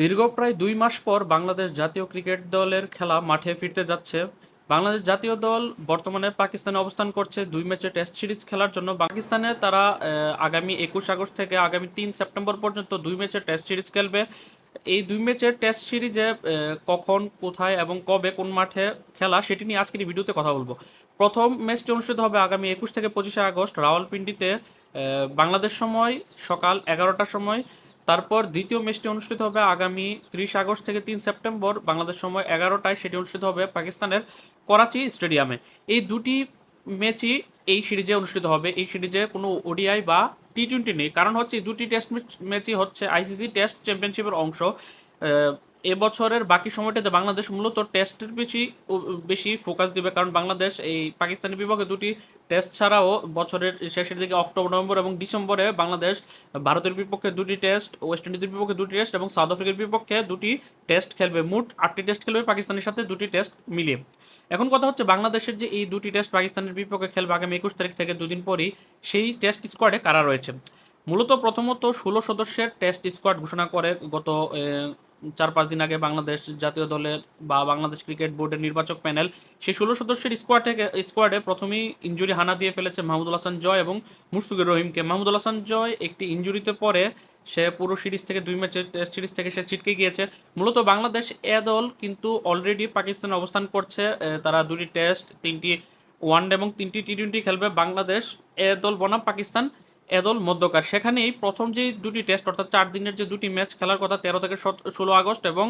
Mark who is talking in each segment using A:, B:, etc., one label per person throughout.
A: দীর্ঘ প্রায় দুই মাস পর বাংলাদেশ জাতীয় ক্রিকেট দলের খেলা মাঠে ফিরতে যাচ্ছে। বাংলাদেশ জাতীয় দল বর্তমানে পাকিস্তানে অবস্থান করছে। দুই ম্যাচে টেস্ট সিরিজ খেলার জন্য পাকিস্তানে তারা আগামী একুশ আগস্ট থেকে আগামী তিন সেপ্টেম্বর পর্যন্ত দুই ম্যাচে টেস্ট সিরিজ খেলবে। এই দুই ম্যাচের টেস্ট সিরিজে কখন, কোথায় এবং কবে, কোন মাঠে খেলা সেটি নিয়ে আজকের ভিডিওতে কথা বলব। প্রথম ম্যাচটি অনুষ্ঠিত হবে আগামী একুশ থেকে পঁচিশে আগস্ট রাওয়ালপিন্ডিতে বাংলাদেশ সময় সকাল এগারোটার সময়। তারপর দ্বিতীয় ম্যাচটি অনুষ্ঠিত হবে আগামী ত্রিশ আগস্ট থেকে তিন সেপ্টেম্বর, বাংলাদেশ সময় এগারোটায় সেটি অনুষ্ঠিত হবে পাকিস্তানের করাচি স্টেডিয়ামে। এই দুটি ম্যাচই এই সিরিজে অনুষ্ঠিত হবে। এই সিরিজে কোনো ওডিআই বা টি টোয়েন্টি নেই। কারণ হচ্ছে দুটি টেস্ট ম্যাচই হচ্ছে আইসিসি টেস্ট চ্যাম্পিয়নশিপের অংশ। এবছরের বাকি সময়টাতে বাংলাদেশ মূলত টেস্টের বেশি বেশি ফোকাস দিবে। কারণ বাংলাদেশ এই পাকিস্তানের বিপক্ষে দুটি টেস্ট ছাড়াও বছরের শেষের দিকে অক্টোবর, নভেম্বর এবং ডিসেম্বরে বাংলাদেশ ভারতের বিপক্ষে দুটি টেস্ট ওয়েস্ট ইন্ডিজের বিপক্ষে দুটি টেস্ট এবং সাউথ আফ্রিকার বিপক্ষে দুটি টেস্ট খেলবে। মোট আটটি টেস্ট খেলবে পাকিস্তানের সাথে দুটি টেস্ট মিলিয়ে। এখন কথা হচ্ছে বাংলাদেশের যে এই দুটি টেস্ট পাকিস্তানের বিপক্ষে খেলবে আগামী একুশ তারিখ থেকে দুদিন পরই, সেই টেস্ট স্কোয়াডে কারা রয়েছে? মূলত প্রথমত ষোলো সদস্যের টেস্ট স্কোয়াড ঘোষণা করে গত চার পাঁচ দিন আগে বাংলাদেশ জাতীয় দলের বা বাংলাদেশ ক্রিকেট বোর্ডের নির্বাচক প্যানেল সেই ষোলো সদস্যের স্কোয়াড স্কোয়াডে প্রথমেই ইঞ্জুরি হানা দিয়ে ফেলেছে মাহমুদুল হাসান জয় এবং মুশফিকুর রহিমকে। মাহমুদুল হাসান জয় একটি ইঞ্জুরিতে পরে সে পুরো সিরিজ থেকে দুই ম্যাচের টেস্ট সিরিজ থেকে সে ছিটকে গিয়েছে। মূলত বাংলাদেশ এ দল কিন্তু অলরেডি পাকিস্তানে অবস্থান করছে তারা দুটি টেস্ট তিনটি ওয়ানডে এবং তিনটি টি টোয়েন্টি খেলবে। বাংলাদেশ এ দল বনাম পাকিস্তান এদল মধ্যকার। সেখানেই প্রথম যে দুটি টেস্ট, অর্থাৎ চার দিনের যে দুটি ম্যাচ খেলার কথা, তেরো থেকে ষোলো আগস্ট এবং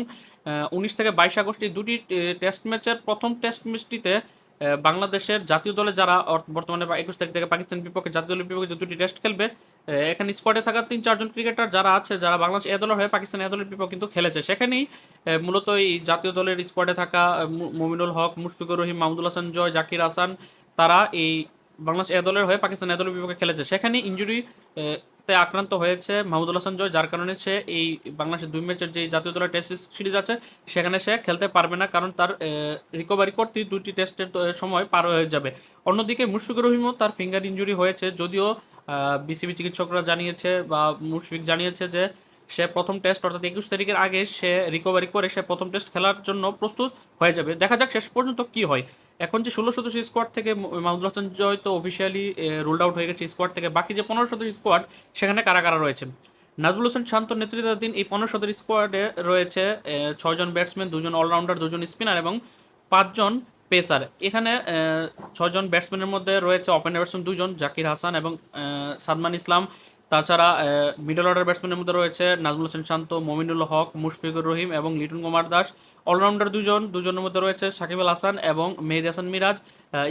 A: উনিশ থেকে বাইশ আগস্ট এই দুটি টেস্ট ম্যাচের প্রথম টেস্ট ম্যাচটিতে বাংলাদেশের জাতীয় দলে যারা বর্তমানে একুশ তারিখ থেকে পাকিস্তান বিপক্ষে, জাতীয় দলের বিপক্ষে যে দুটি টেস্ট খেলবে এখানে স্কোয়াডে থাকা তিন চারজন ক্রিকেটার যারা আছে, যারা বাংলাদেশ এ দলের হয়ে পাকিস্তান এ দলের বিপক্ষে কিন্তু খেলেছে। সেখানেই মূলত এই জাতীয় দলের স্কোয়াডে থাকা মুমিনুল হক, মুশফিকুর রহিম, মাহমুদুল হাসান জয়, জাকির হাসান, তারা এই বাংলাদেশ এ দলের হয়ে পাকিস্তান এ দলের বিপক্ষে খেলেছে। সেখানে ইঞ্জুরি তে আক্রান্ত হয়েছে মাহমুদুল হাসান জয়, যার কারণে সে এই বাংলাদেশের দুই ম্যাচের যে জাতীয় দলের টেস্ট সিরিজ আছে, সেখানে সে খেলতে পারবে না কারণ তার রিকভারি করতে দুটি টেস্টের সময় পার হয়ে যাবে। অন্যদিকে মুশফিকুর রহিমও তার ফিঙ্গার ইঞ্জুরি হয়েছে, যদিও বিসিবি চিকিৎসকরা জানিয়েছে বা মুশফিক জানিয়েছে যে সে প্রথম টেস্ট অর্থাৎ একুশ তারিখের আগে সে রিকভারি করে সে প্রথম টেস্ট খেলার জন্য প্রস্তুত হয়ে যাবে। দেখা যাক শেষ পর্যন্ত কি হয়। এখন যে ষোলো সদস্য স্কোয়াড থেকে মাহমুদুল হাসান জয় তো অফিসিয়ালি রুলড আউট হয়ে গেছে স্কোয়াড থেকে। বাকি যে পনেরো সদস্য স্কোয়াড সেখানে কারা কারা রয়েছে নাজবুল হোসেন শান্ত নেতৃত্বাধীন এই পনেরো সদস্য স্কোয়াডে রয়েছে ছয়জন ব্যাটসম্যান দুজন অলরাউন্ডার দুজন স্পিনার এবং পাঁচজন পেসার এখানে এ, ছয়জন ব্যাটসম্যানের মধ্যে রয়েছে ওপেনার ব্যাটসম্যান দুজন জাকির হাসান এবং সাদমান ইসলাম। তাছাড়া মিডল অর্ডার ব্যাটসম্যানের মধ্যে রয়েছে নাজমুল হোসেন শান্ত, মমিনুল হক, মুশফিকুর রহিম এবং লিটন কুমার দাস। অলরাউন্ডার দুজন, দুজনের মধ্যে রয়েছে সাকিব আল হাসান এবং মেহেদি হাসান মিরাজ।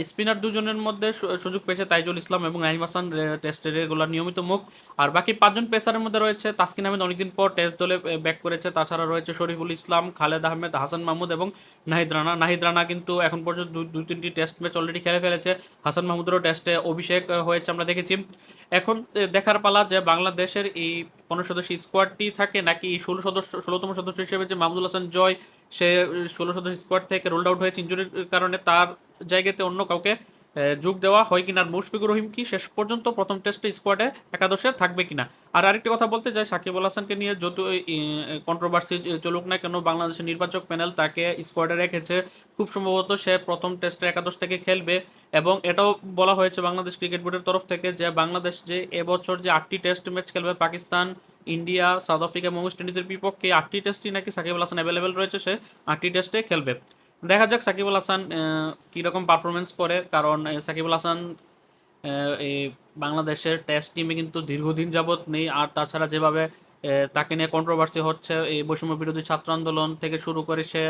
A: স্পিনার দুজনের মধ্যে সুযোগ পেয়েছে তাইজুল ইসলাম এবং নাইম হাসান টেস্টের রেগুলার নিয়মিত মুখ। আর বাকি পাঁচজন পেসারের মধ্যে রয়েছে তাসকিন আহমেদ, অনেকদিন পর টেস্ট দলে ব্যাক করেছে। তাছাড়া রয়েছে শরীফুল ইসলাম, খালেদ আহমেদ, হাসান মাহমুদ এবং নাহিদ রানা। নাহিদ রানা কিন্তু এখন পর্যন্ত দুই তিনটি টেস্ট ম্যাচ অলরেডি খেলে ফেলেছে। হাসান মাহমুদেরও টেস্টে অভিষেক হয়েছে আমরা দেখেছি। এখন দেখার পালা যে বাংলাদেশের এই পনেরো সদস্য স্কোয়াডটি থাকে নাকি ষোলো সদস্য, ষোলোতম সদস্য হিসেবে যে মাহমুদুল হাসান জয়, সে ষোলো সদস্য স্কোয়াড থেকে রোল্ড আউট হয়েছে ইঞ্জুরির কারণে, তার জায়গাতে অন্য কাউকে যোগ দেওয়া হয় কিনা, আর মুশফিকুর রহিম কি শেষ পর্যন্ত প্রথম টেস্টে স্কোয়াডে একাদশে থাকবে কিনা? আর আরেকটি কথা বলতে চাই সাকিব আল হাসানকে নিয়ে যত কন্ট্রোভার্সি চলুক না কেন, বাংলাদেশের নির্বাচক প্যানেল তাকে স্কোয়াডে রেখেছে। খুব সম্ভবত সে প্রথম টেস্টে একাদশ থেকে খেলবে এবং এটাও বলা হয়েছে বাংলাদেশ ক্রিকেট বোর্ডের তরফ থেকে যে, বাংলাদেশ যে এবছর যে আটটি টেস্ট ম্যাচ খেলবে, পাকিস্তান, ইন্ডিয়া, সাউথ আফ্রিকা এবং ওয়েস্ট ইন্ডিজের বিপক্ষে আটটি টেস্টই নাকি সাকিব আল হাসান অ্যাভেলেবেল রয়েছে, সে আটটি টেস্টে খেলবে। দেখা যাক সাকিব আল হাসান কীরকম পারফরমেন্স করে। কারণ আহ, সাকিব আল হাসান এই বাংলাদেশের টেস্ট টিমে কিন্তু দীর্ঘদিন যাবৎ নেই। আর তাছাড়া যেভাবে তাকে নিয়ে কন্ট্রোভার্সি হচ্ছে এই বৈষম্য বিরোধী ছাত্র আন্দোলন থেকে শুরু করে সে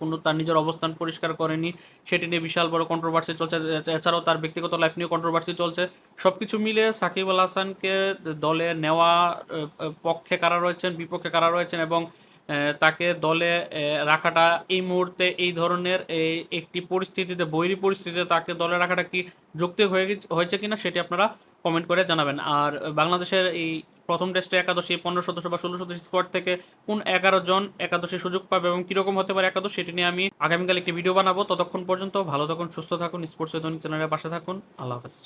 A: কোনো তার নিজের অবস্থান পরিষ্কার করেনি। সেটি নিয়ে বিশাল বড় কন্ট্রোভার্সি চলছে। এছাড়াও তার ব্যক্তিগত লাইফ নিয়ে কন্ট্রোভার্সি চলছে। সব কিছু মিলে সাকিব আল হাসানকে দলে নেওয়া পক্ষে কারা রয়েছেন বিপক্ষে কারা রয়েছেন এবং তাকে দলে রাখাটা এই মুহূর্তে এই ধরনের একটি পরিস্থিতিতে, বৈরী পরিস্থিতিতে তাকে দলে রাখাটা কি যৌক্তিক হয়ে হয়েছে কিনা সেটি আপনারা কমেন্ট করে জানাবেন। আর বাংলাদেশের এই প্রথম টেস্টে একাদশী পনেরো সদস্য বা ষোলো সদস্য স্কোয়াড থেকে কোন এগারো জন একাদশী সুযোগ পাবে এবং কীরকম হতে পারে একাদশ সেটি নিয়ে আমি আগামীকাল একটি ভিডিও বানাবো। ততক্ষণ পর্যন্ত ভালো থাকুন, সুস্থ থাকুন স্পোর্টস চ্যানেলের পাশে থাকুন। আল্লাহ হাফেজ।